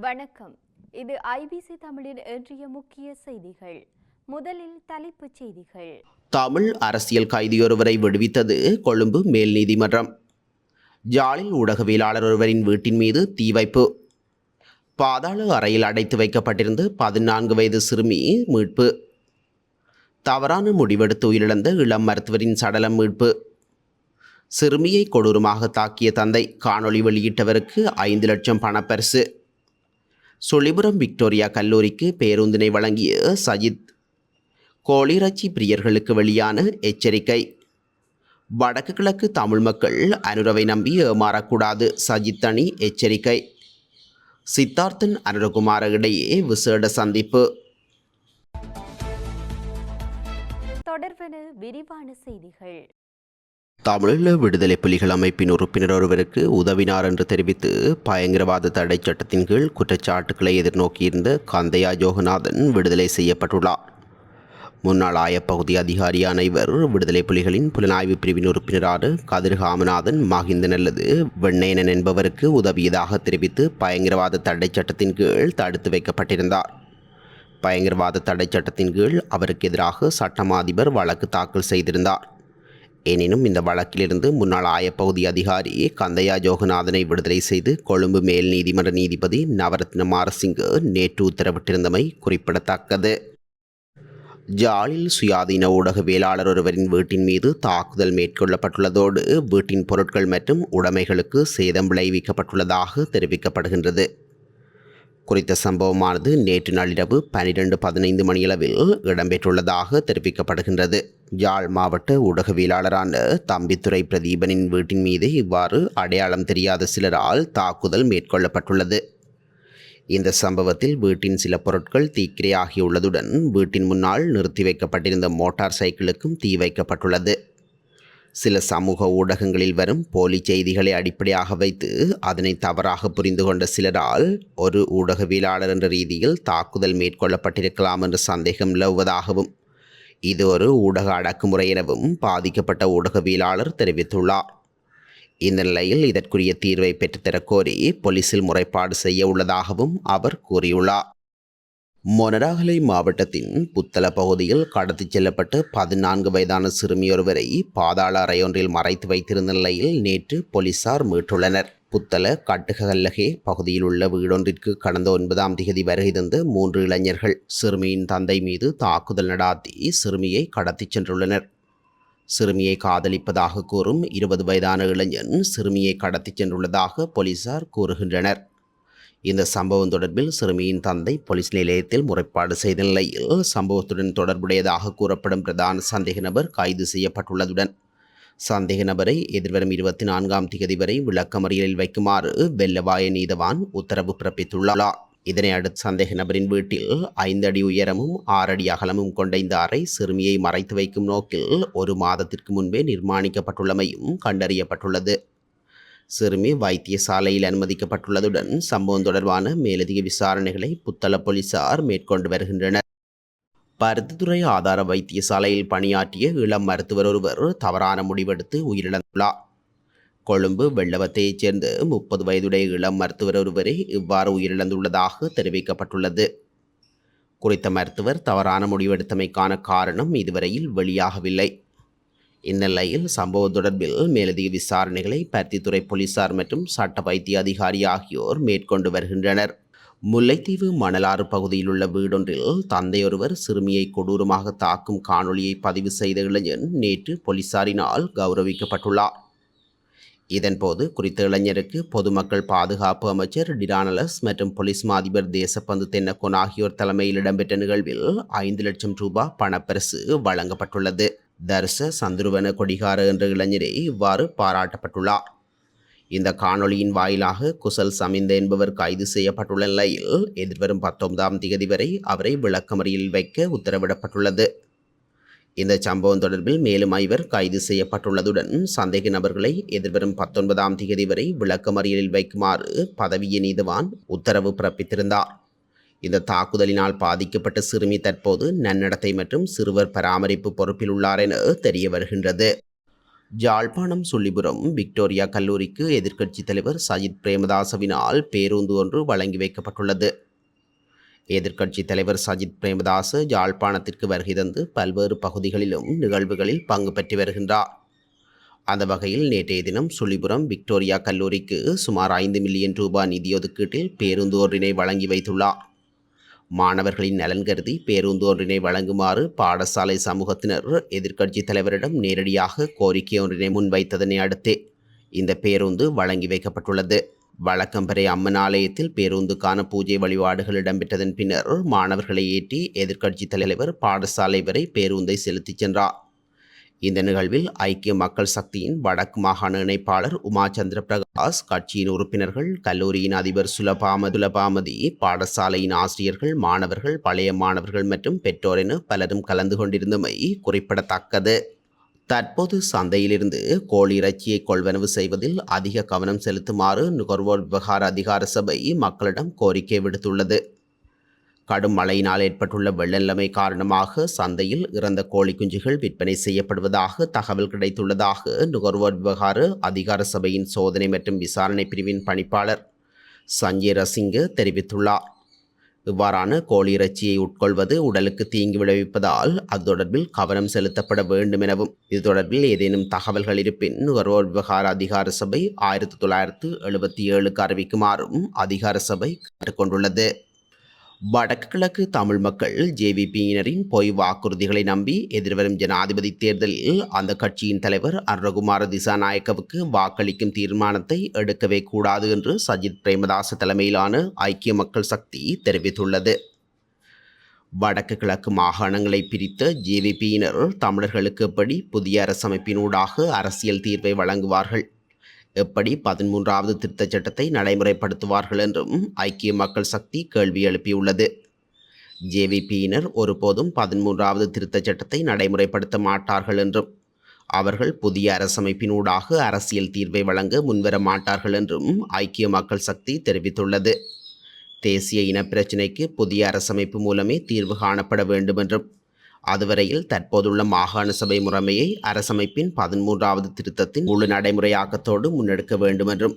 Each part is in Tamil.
வணக்கம். இது ஐபிசி தமிழின் இன்றைய முக்கிய செய்திகள். முதலில் தலைப்புச் செய்திகள். தமிழ் அரசியல் கைதியொருவரை விடுவித்தது கொழும்பு மேல் நீதிமன்றம். ஜாலில் ஊடகவியலாளர் ஒருவரின் வீட்டின் மீது தீ வைப்பு. பாதாள அறையில் அடைத்து வைக்கப்பட்டிருந்த பதினான்கு வயது சிறுமி மீட்பு. தவறான முடிவெடுத்து உயிரிழந்த இளம் மருத்துவரின் சடலம் மீட்பு. சிறுமியை கொடூரமாக தாக்கிய தந்தை காணொளி வெளியிட்டவருக்கு ஐந்து லட்சம் பணப்பரிசு. சொலிபுரம் விக்டோரியா கல்லூரிக்கு பேருந்தினை வழங்கிய சஜித் கோழியிறைச்சி பிரியர்களுக்கு வெளியான எச்சரிக்கை. வடக்கு கிழக்கு தமிழ் மக்கள் அனுரவை நம்பி ஏமாறக்கூடாது சஜித் அணி எச்சரிக்கை. சித்தார்த்தன் அனுரகுமார இடையே விசேட சந்திப்பு. தொடர்வன விரிவான செய்திகள். தமிழீழ விடுதலை புலிகள் அமைப்பின் உறுப்பினர் ஒருவருக்கு உதவினார் என்று தெரிவித்து பயங்கரவாத தடை சட்டத்தின் கீழ் குற்றச்சாட்டுக்களை எதிர்நோக்கியிருந்த கந்தையா ஜோகநாதன் விடுதலை செய்யப்பட்டுள்ளார். முன்னாள் ஆயப்பகுதி அதிகாரியான இவர் விடுதலை புலிகளின் புலனாய்வு பிரிவின் உறுப்பினரான கதிர் காமநாதன் மகிந்தன் அல்லது வெண்ணேனன் என்பவருக்கு உதவியதாக தெரிவித்து பயங்கரவாத தடை சட்டத்தின் கீழ் தடுத்து வைக்கப்பட்டிருந்தார். பயங்கரவாத தடை சட்டத்தின் கீழ் அவருக்கு எதிராக சட்டமாதிபர் வழக்கு தாக்கல் செய்திருந்தார். எனினும் இந்த வழக்கிலிருந்து முன்னாள் ஆயப்பகுதி அதிகாரி கந்தையா ஜோகநாதனை விடுதலை செய்து கொழும்பு மேல் நீதிமன்ற நீதிபதி நவரத்ன மாரசிங்கு நேற்று உத்தரவிட்டிருந்தமை குறிப்பிடத்தக்கது. ஜாலில் சுயாதீன ஊடகவியலாளர் ஒருவரின் வீட்டின் மீது தாக்குதல் மேற்கொள்ளப்பட்டுள்ளதோடு வீட்டின் பொருட்கள் மற்றும் உடைமைகளுக்கு சேதம் விளைவிக்கப்பட்டுள்ளதாக தெரிவிக்கப்படுகின்றது. குறித்த சம்பவமானது நேற்று நள்ளிரவு பனிரெண்டு பதினைந்து மணியளவில் இடம்பெற்றுள்ளதாக தெரிவிக்கப்படுகின்றது. யாழ் மாவட்ட ஊடகவியலாளரான தம்பித்துறை பிரதீபனின் வீட்டின் மீது இவ்வாறு அடையாளம் தெரியாத சிலரால் தாக்குதல் மேற்கொள்ளப்பட்டுள்ளது. இந்த சம்பவத்தில் வீட்டின் சில பொருட்கள் தீக்கிரையாகியுள்ளதுடன் வீட்டின் முன்னால் நிறுத்தி வைக்கப்பட்டிருந்த மோட்டார் சைக்கிளுக்கும் தீ வைக்கப்பட்டுள்ளது. சில சமூக ஊடகங்களில் வரும் போலி செய்திகளை அடிப்படையாக வைத்து அதனை தவறாக புரிந்து கொண்ட சிலரால் ஒரு ஊடகவியலாளர் என்ற ரீதியில் தாக்குதல் மேற்கொள்ளப்பட்டிருக்கலாம் என்ற சந்தேகம் நிலவுவதாகவும் இது ஒரு ஊடக அடக்குமுறை எனவும் பாதிக்கப்பட்ட ஊடகவியலாளர் தெரிவித்துள்ளார். இந்த நிலையில் இதற்குரிய தீர்வை பெற்றுத்தரக் கோரி போலீசில் முறைப்பாடு செய்ய உள்ளதாகவும் அவர் கூறியுள்ளார். மொனராகலை மாவட்டத்தின் புத்தள பகுதியில் கடத்திச் செல்லப்பட்ட பதினான்கு வயதான சிறுமியொருவரை பாதாள அறையொன்றில் மறைத்து வைத்திருந்த நிலையில் நேற்று போலீசார் மீட்டுள்ளனர். புத்தல காட்டுகல்லகே பகுதியில் உள்ள வீடொன்றிற்கு கடந்த ஒன்பதாம் திகதி வருகை தந்து மூன்று இளைஞர்கள் சிறுமியின் தந்தை மீது தாக்குதல் நடாத்தி சிறுமியை கடத்திச் சென்றுள்ளனர். சிறுமியை காதலிப்பதாக கூறும் இருபது வயதான இளைஞன் சிறுமியை கடத்திச் சென்றுள்ளதாக போலீசார் கூறுகின்றனர். இந்த சம்பவம் தொடர்பில் சிறுமியின் தந்தை போலீஸ் நிலையத்தில் முறைப்பாடு செய்த நிலையில் சம்பவத்துடன் தொடர்புடையதாக கூறப்படும் பிரதான சந்தேக நபர் கைது செய்யப்பட்டுள்ளதுடன் சந்தேக நபரை எதிர்வரும் இருபத்தி நான்காம் தேதி வரை விளக்கமறியலில் வைக்குமாறு வெள்ளவாய நீதவான் உத்தரவு பிறப்பித்துள்ளார். இதனை அடுத்து சந்தேக நபரின் வீட்டில் ஐந்து அடி உயரமும் ஆறு அடி அகலமும் கொண்ட இந்த அறை சிறுமியை மறைத்து வைக்கும் நோக்கில் ஒரு மாதத்திற்கு முன்பே நிர்மாணிக்கப்பட்டுள்ளமையும் கண்டறியப்பட்டுள்ளது. சிறுமி வைத்தியசாலையில் அனுமதிக்கப்பட்டுள்ளதுடன் சம்பவம் தொடர்பான மேலதிக விசாரணைகளை புத்தள போலீசார் மேற்கொண்டு வருகின்றனர். பருத்தித்துறை ஆதார வைத்தியசாலையில் பணியாற்றிய இளம் மருத்துவர் ஒருவர் தவறான முடிவெடுத்து உயிரிழந்துள்ளார். கொழும்பு வெள்ளவத்தையைச் சேர்ந்த முப்பது வயதுடைய இளம் மருத்துவர் ஒருவரே இவ்வாறு உயிரிழந்துள்ளதாக தெரிவிக்கப்பட்டுள்ளது. குறித்த மருத்துவர் தவறான முடிவெடுத்தமைக்கான காரணம் இதுவரையில் வெளியாகவில்லை. இந்நிலையில் சம்பவம் தொடர்பில் மேலதிக விசாரணைகளை பருத்தித்துறை போலீசார் மற்றும் சட்ட வைத்திய அதிகாரி ஆகியோர் மேற்கொண்டு வருகின்றனர். முல்லைத்தீவு மணலாறு பகுதியில் உள்ள வீடொன்றில் தந்தையொருவர் சிறுமியை கொடூரமாக தாக்கும் காணொளியை பதிவு செய்த இளைஞன் நேற்று போலீசாரினால் கௌரவிக்கப்பட்டுள்ளார். இதன்போது குறித்த இளைஞருக்கு பொதுமக்கள் பாதுகாப்பு அமைச்சர் டிரானலஸ் மற்றும் போலீஸ் மாதிபர் தேசப்பந்து தென்னக்கோன் ஆகியோர் தலைமையில் இடம்பெற்ற நிகழ்வில் ஐந்து லட்சம் ரூபாய் பணப்பரிசு வழங்கப்பட்டுள்ளது. தர்ச சந்துருவன கொடிகார என்ற இளைஞரே இவ்வாறு பாராட்டப்பட்டுள்ளார். இந்த காணொளியின் வாயிலாக குசல் சமிந்த என்பவர் கைது செய்யப்பட்டுள்ள நிலையில் எதிர்வரும் பத்தொன்பதாம் தேதி வரை அவரை விளக்கமறியில் வைக்க உத்தரவிடப்பட்டுள்ளது. இந்த சம்பவம் தொடர்பில் மேலும் ஐவர் கைது செய்யப்பட்டுள்ளதுடன் சந்தேக நபர்களை எதிர்வரும் பத்தொன்பதாம் தேதி வரை விளக்கமறியலில் வைக்குமாறு பதவிய நீதிவான் உத்தரவு பிறப்பித்திருந்தார். இந்த தாக்குதலினால் பாதிக்கப்பட்ட சிறுமி தற்போது நன்னடத்தை மற்றும் சிறுவர் பராமரிப்பு பொறுப்பில் உள்ளார் என தெரிய வருகின்றது ஜாழ்ப்பாணம் சொல்லிபுரம் விக்டோரியா கல்லூரிக்கு எதிர்க்கட்சித் தலைவர் சஜித் பிரேமதாசவினால் பேருந்து ஒன்று வழங்கி வைக்கப்பட்டுள்ளது. எதிர்க்கட்சித் தலைவர் சஜித் பிரேமதாச ஜாழ்ப்பாணத்திற்கு வருகை தந்து பல்வேறு பகுதிகளிலும் நிகழ்வுகளில் பங்கு பெற்று வருகின்றார். அந்த வகையில் நேற்றைய தினம் சுழிபுரம் விக்டோரியா கல்லூரிக்கு சுமார் ஐந்து மில்லியன் ரூபாய் நிதியொதுக்கீட்டில் பேருந்து ஒன்றினை வழங்கி வைத்துள்ளார். மாணவர்களின் நலன் கருதி பேருந்து ஒன்றினை வழங்குமாறு பாடசாலை சமூகத்தினர் எதிர்க்கட்சித் தலைவரிடம் நேரடியாக கோரிக்கை ஒன்றினை முன்வைத்ததனை அடுத்தே இந்த பேருந்து வழங்கி வைக்கப்பட்டுள்ளது. வழக்கம்பரை அம்மன் ஆலயத்தில் பேருந்துக்கான பூஜை வழிபாடுகள் இடம்பெற்றதன் பின்னர் மாணவர்களை ஏற்றி எதிர்க்கட்சித் தலைவர் பாடசாலை வரை பேருந்தை செலுத்திச் சென்றார். இந்த நிகழ்வில் ஐக்கிய மக்கள் சக்தியின் வடக்கு மாகாண இணைப்பாளர் உமா சந்திர பிரகாஷ் கட்சியின் உறுப்பினர்கள் கல்லூரியின் அதிபர் சுலபாம துலபாமதி பாடசாலையின் ஆசிரியர்கள் மாணவர்கள் பழைய மாணவர்கள் மற்றும் பெற்றோர் என பலரும் கலந்து கொண்டிருந்தமை குறிப்பிடத்தக்கது. தற்போது சந்தையிலிருந்து கோழி இறைச்சியை கொள்வனவு செய்வதில் அதிக கவனம் செலுத்துமாறு நுகர்வோர் விவகார அதிகார சபை மக்களிடம் கோரிக்கை விடுத்துள்ளது. கடும் மழையினால் ஏற்பட்டுள்ள வெள்ளநிலைமை காரணமாக சந்தையில் இறந்த கோழி குஞ்சுகள் விற்பனை செய்யப்படுவதாக தகவல் கிடைத்துள்ளதாக நுகர்வோர் விவகார அதிகார சபையின் சோதனை மற்றும் விசாரணை பிரிவின் பணிப்பாளர் சஞ்சய் ரசிங்கு தெரிவித்துள்ளார். இவ்வாறான கோழி இறைச்சியை உட்கொள்வது உடலுக்கு தீங்கு விளைவிப்பதால் அது தொடர்பில் கவனம் செலுத்தப்பட வேண்டும் எனவும் இது தொடர்பில் ஏதேனும் தகவல்கள் இருப்பின் நுகர்வோர் விவகார அதிகார சபை ஆயிரத்தி தொள்ளாயிரத்து எழுபத்தி ஏழுக்கு அறிவிக்குமாறும் அதிகார சபை கேட்டுக்கொண்டுள்ளது. வடக்கு கிழக்கு தமிழ் மக்கள் ஜேவிபியினரின் பொய் வாக்குறுதிகளை நம்பி எதிர்வரும் ஜனாதிபதி தேர்தலில் அந்த கட்சியின் தலைவர் அருணகுமார திசாநாயக்கவுக்கு வாக்களிக்கும் தீர்மானத்தை எடுக்கவே கூடாது என்று சஜித் பிரேமதாச தலைமையிலான ஐக்கிய மக்கள் சக்தி தெரிவித்துள்ளது. வடக்கு கிழக்கு மாகாணங்களை பிரித்த ஜேவிபியினர் தமிழர்களுக்கு எப்படி புதிய அரசமைப்பினூடாக அரசியல் தீர்வை வழங்குவார்கள்? எப்படி பதிமூன்றாவது திருத்தச் சட்டத்தை நடைமுறைப்படுத்துவார்கள் என்றும் ஐக்கிய மக்கள் சக்தி கேள்வி எழுப்பியுள்ளது. ஜேவிபியினர் ஒருபோதும் பதிமூன்றாவது திருத்தச் சட்டத்தை நடைமுறைப்படுத்த மாட்டார்கள் என்றும் அவர்கள் புதிய அரசமைப்பினூடாக அரசியல் தீர்வை வழங்க முன்வர மாட்டார்கள் என்றும் ஐக்கிய மக்கள் சக்தி தெரிவித்துள்ளது. தேசிய இனப்பிரச்சினைக்கு புதிய அரசமைப்பு மூலமே தீர்வு காணப்பட வேண்டும் என்றும் அதுவரையில் தற்போதுள்ள மாகாண சபை முறைமையை அரசமைப்பின் பதிமூன்றாவது திருத்தத்தின் முழு நடைமுறையாக்கத்தோடு முன்னெடுக்க வேண்டும் என்றும்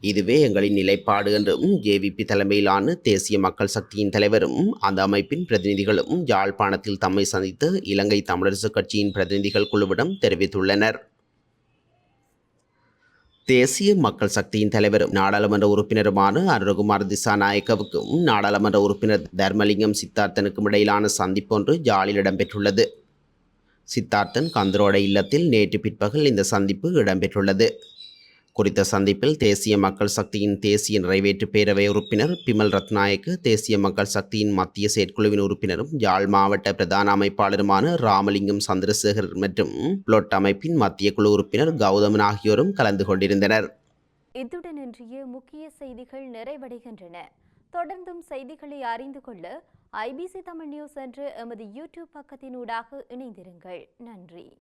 இதுவே எங்களின் நிலைப்பாடு என்றும் ஜேவிபி தலைமையிலான தேசிய மக்கள் சக்தியின் தலைவரும் அந்த அமைப்பின் பிரதிநிதிகளும் யாழ்ப்பாணத்தில் தம்மை சந்தித்து இலங்கை தமிழரசுக் கட்சியின் பிரதிநிதிகள் குழுவிடம் தெரிவித்துள்ளனர். தேசிய மக்கள் சக்தியின் தலைவரும் நாடாளுமன்ற உறுப்பினருமான அருணகுமார் திசாநாயக்கவுக்கும் நாடாளுமன்ற உறுப்பினர் தர்மலிங்கம் சித்தார்த்தனுக்கும் இடையிலான சந்திப்பொன்று ஜாலில் இடம்பெற்றுள்ளது. சித்தார்த்தன் கந்தரோட இல்லத்தில் நேற்று பிற்பகல் இந்த சந்திப்பு இடம்பெற்றுள்ளது. குறித்த சந்திப்பில் தேசிய மக்கள் சக்தியின் தேசிய நிறைவேற்று பேரவை உறுப்பினர் பிமல் ரத்நாயக்கு தேசிய மக்கள் சக்தியின் மத்திய செயற்குழுவின் உறுப்பினரும் யாழ் மாவட்ட பிரதான அமைப்பாளருமான ராமலிங்கம் சந்திரசேகர் மற்றும் புளொட் அமைப்பின் மத்திய குழு உறுப்பினர் கௌதமன் ஆகியோரும் கலந்து கொண்டிருந்தனர். இத்துடன் இன்றைய முக்கிய செய்திகள் நிறைவடைகின்றன. தொடர்ந்தும் செய்திகளை அறிந்து கொள்ள ஐபிசி தமிழ் நியூஸ் என்ற எமது யூடியூப் பக்கத்தினூடாக இணைந்திருங்கள். நன்றி.